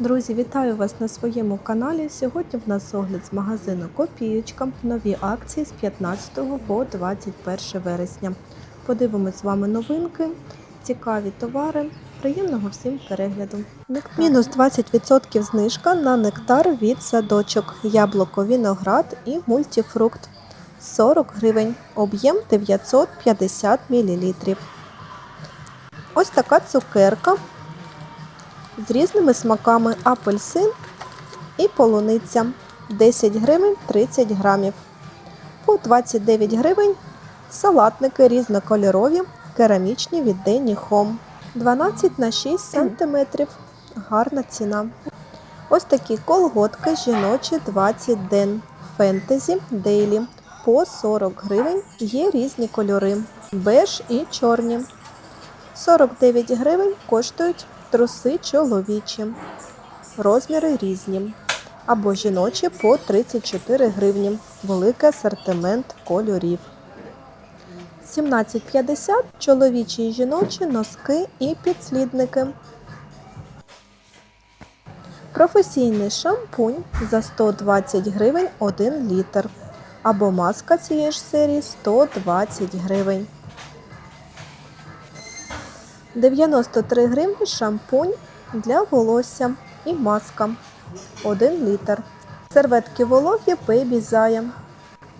Друзі, вітаю вас на своєму каналі. Сьогодні в нас огляд з магазину Копієчка. Нові акції з 15 по 21 вересня. Подивимось з вами новинки, цікаві товари. Приємного всім перегляду. Мінус 20% знижка на нектар від садочок, яблуко, виноград і мультифрукт. 40 гривень, об'єм 950 мл. Ось така цукерка з різними смаками апельсин і полуниця 10 гривень 30 грамів. По 29 гривень салатники різнокольорові, керамічні від Денні Home. 12 на 6 см. Гарна ціна. Ось такі колготки жіночі 20 ден. Фентезі Дейлі по 40 гривень. Є різні кольори. Беж і чорні. 49 гривень коштують труси чоловічі. Розміри різні. Або жіночі по 34 гривні. Великий асортимент кольорів. 17,50 чоловічі і жіночі носки і підслідники. Професійний шампунь за 120 гривень 1 літр. Або маска цієї ж серії 120 гривень. 93 гривні шампунь для волосся і маска 1 літр. Серветки вологі Baby Zaya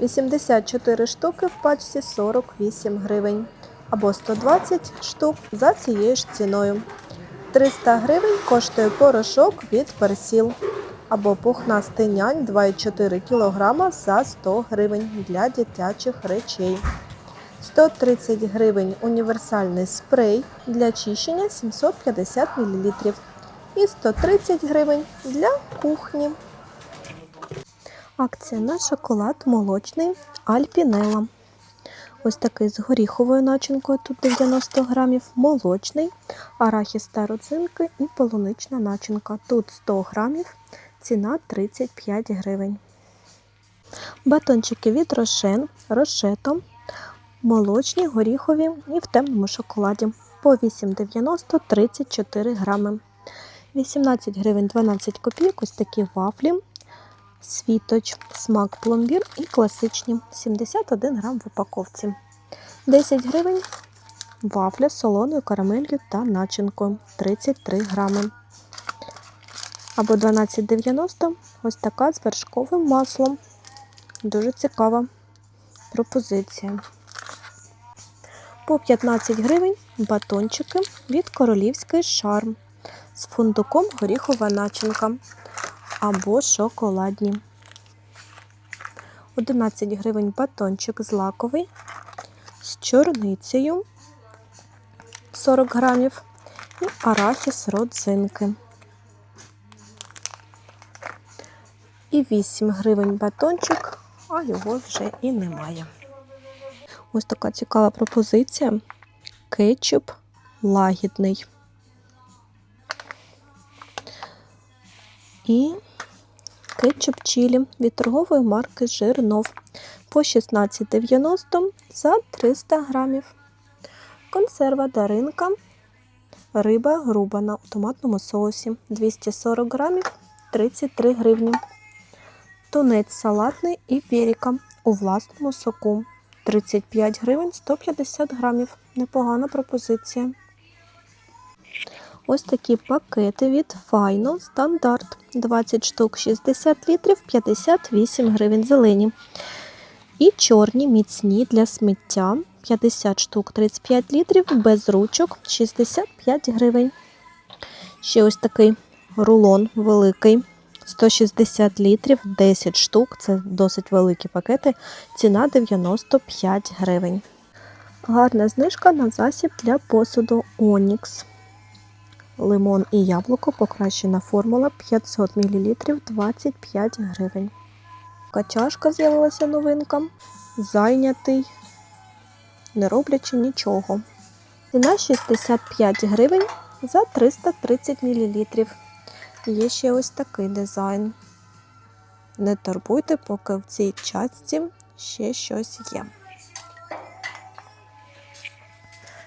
84 штуки в пачці 48 гривень. Або 120 штук за цією ж ціною. 300 гривень коштує порошок від персіл. Або пухнастий нянь 2,4 кг за 100 гривень для дитячих речей. 130 гривень універсальний спрей для чищення 750 мл. І 130 гривень для кухні. Акція на шоколад молочний Альпінела. Ось такий з горіховою начинкою, тут 90 грамів, молочний, арахіс та родзинки і полунична начинка. Тут 100 грамів, ціна 35 гривень. Батончики від рошен, рошетом, молочні, горіхові і в темному шоколаді. По 8,90 34 грами. 18 гривень 12 копійок, ось такі вафлі, світоч, смак пломбір і класичні 71 грам в упаковці. 10 гривень вафля з солоною карамелью та начинкою 33 грами. Або 12,90 ось така з вершковим маслом. Дуже цікава пропозиція. По 15 гривень батончики від королівський шарм з фундуком горіхова начинка або шоколадні. 11 гривень батончик злаковий з чорницею 40 грамів і арахіс родзинки. І 8 гривень батончик, а його вже і немає. Ось така цікава пропозиція. Кетчуп лагідний. І кетчуп чилі від торгової марки Жирнов по 16,90 за 300 грамів. Консерва даринка. Риба груба на томатному соусі 240 грамів 33 гривні. Тунець салатний і періка у власному соку 35 гривень 150 грамів. Непогана пропозиція. Ось такі пакети від Файно стандарт. 20 штук 60 літрів, 58 гривень зелені. І чорні міцні для сміття 50 штук 35 літрів, без ручок 65 гривень. Ще ось такий рулон великий. 160 літрів, 10 штук, це досить великі пакети. Ціна 95 гривень. Гарна знижка на засіб для посуду Onyx. Лимон і яблуко, покращена формула 500 мл 25 гривень. Качашка з'явилася новинка. Зайнятий, не роблячи нічого. Ціна 65 гривень за 330 мл. Є ще ось такий дизайн. Не турбуйте, поки в цій частці ще щось є.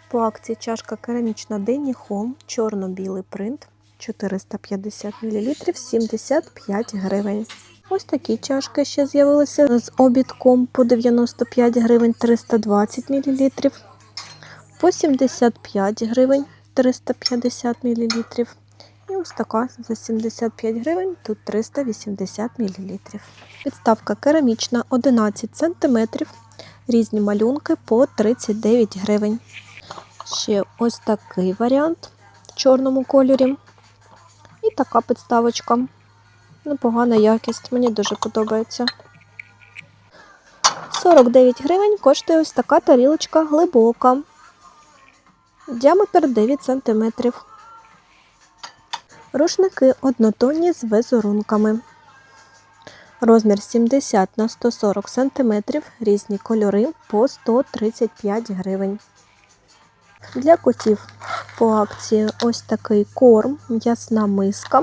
По акції чашка керамічна Денні Home, чорно-білий принт 450 мл 75 гривень. Ось такі чашки ще з'явилися з обідком по 95 гривень 320 мл, по 75 гривень 350 мл. І ось така за 75 гривень, тут 380 мл. Підставка керамічна 11 см, різні малюнки по 39 гривень. Ще ось такий варіант в чорному кольорі. І така підставочка. Непогана якість, мені дуже подобається. 49 гривень коштує ось така тарілочка глибока. Діаметр 9 см. Рушники однотонні з визерунками. Розмір 70 на 140 см, різні кольори по 135 гривень. Для котів по акції ось такий корм, м'ясна миска.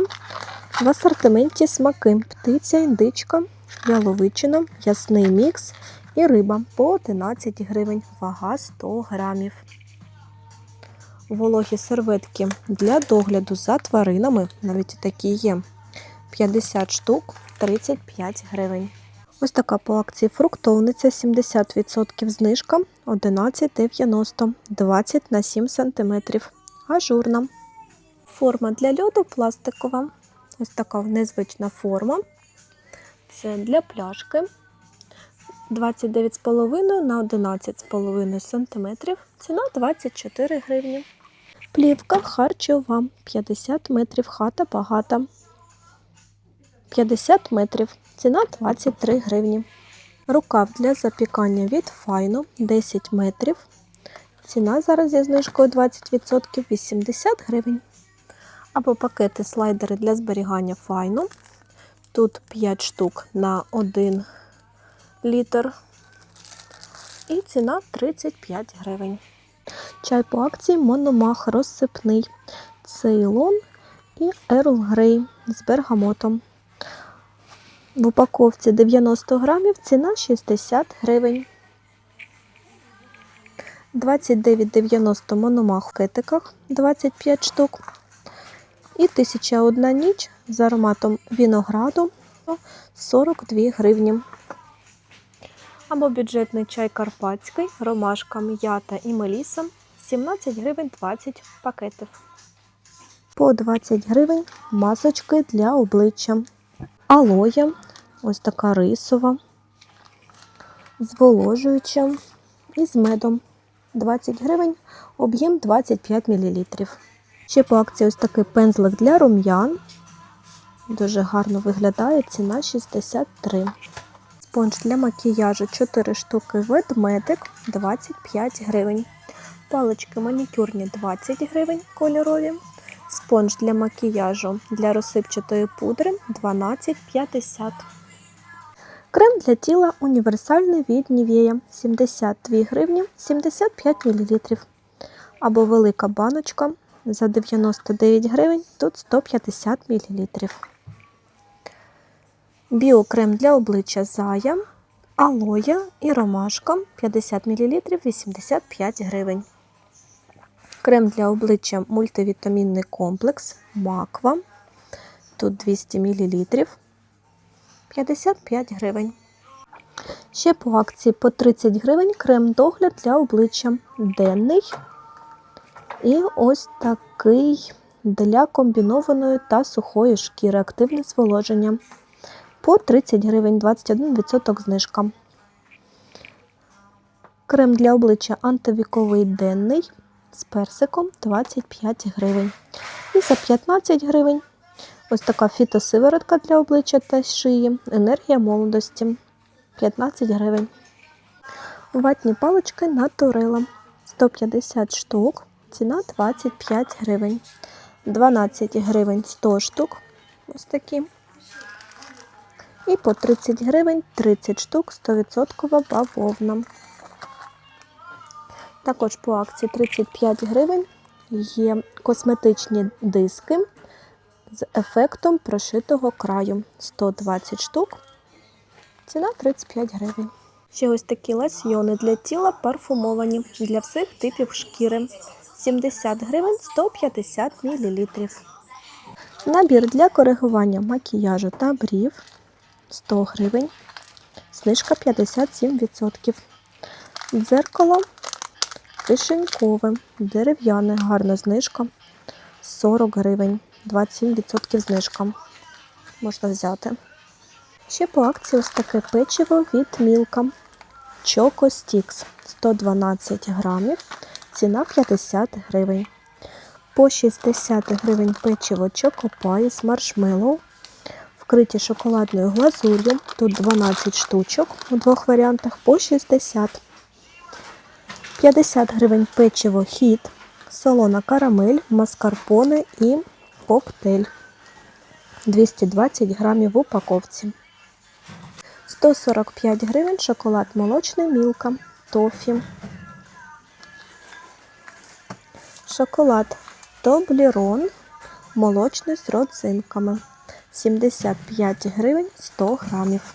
В асортименті смаки птиця, індичка, яловичина, м'ясний мікс і риба по 11 гривень, вага 100 грамів. Вологі серветки для догляду за тваринами, навіть такі є. 50 штук 35 гривень. Ось така по акції фруктовниця 70% знижка 11,90 20 на 7 см. Ажурна. Форма для льоду пластикова. Ось така незвична форма. Це для пляшки 29,5 на 11,5 см. Ціна 24 гривні. Плівка харчова 50 метрів хата багата. 50 метрів. Ціна 23 гривні. Рукав для запікання від файно 10 метрів. Ціна зараз зі знижкою 20% 80 гривень. Або пакети слайдери для зберігання файно. Тут 5 штук на 1 літр. І ціна 35 гривень. Чай по акції Мономах розсипний, цейлон і Ерл Грей з бергамотом. В упаковці 90 грамів ціна 60 гривень. 29,90 мономах в кетиках 25 штук. І 1001 ніч з ароматом винограду 42 гривні. Або бюджетний чай карпатський, ромашка, м'ята і меліса 17 гривень 20 пакетів. По 20 гривень масочки для обличчя. Алоє, ось така рисова, зволожуюча і з медом. 20 гривень, об'єм 25 мл. Ще по акції ось такий пензлик для рум'ян. Дуже гарно виглядає, ціна 63. Спонж для макіяжу 4 штуки ведмедик 25 гривень. Палички манікюрні 20 гривень кольорові. Спонж для макіяжу для розсипчатої пудри 12,50. Крем для тіла універсальний від Nivea 72 гривні 75 мл. Або велика баночка за 99 гривень, тут 150 мл. Біокрем для обличчя Зая, алоя і ромашка 50 мл 85 гривень. Крем для обличчя мультивітамінний комплекс Маква. Тут 200 мл 55 гривень. Ще по акції по 30 гривень крем догляд для обличчя денний. І ось такий для комбінованої та сухої шкіри активне зволоження. По 30 гривень 21% знижка. Крем для обличчя антивіковий денний з персиком 25 гривень. І за 15 гривень ось така фітосиворотка для обличчя та шиї. Енергія молодості 15 гривень. Ватні палички Натурела 150 штук. Ціна 25 гривень. 12 гривень 100 штук. Ось такі. І по 30 гривень 30 штук 100% бавовна. Також по акції 35 гривень є косметичні диски з ефектом прошитого краю 120 штук. Ціна 35 гривень. Ще ось такі лосьйони для тіла парфумовані для всіх типів шкіри. 70 гривень 150 мл. Набір для коригування макіяжу та брів 100 гривень. Знижка 57%. Дзеркало кишенькове, дерев'яне, гарна знижка 40 гривень, 27% знижка. Можна взяти. Ще по акції ось таке печиво від Мілка. Choco Sticks 112 грамів, ціна 50 гривень. По 60 гривень печиво Choco Pie з маршмеллоу, вкриті шоколадною глазур'ю. Тут 12 штучок у двох варіантах по 60. 50 гривень печиво хіт, солона карамель, маскарпоне і коктейль. 220 грамів в упаковці. 145 гривень шоколад молочний мілка, тофі. Шоколад Тоблірон молочний з родзинками. 75 гривень 100 грамів.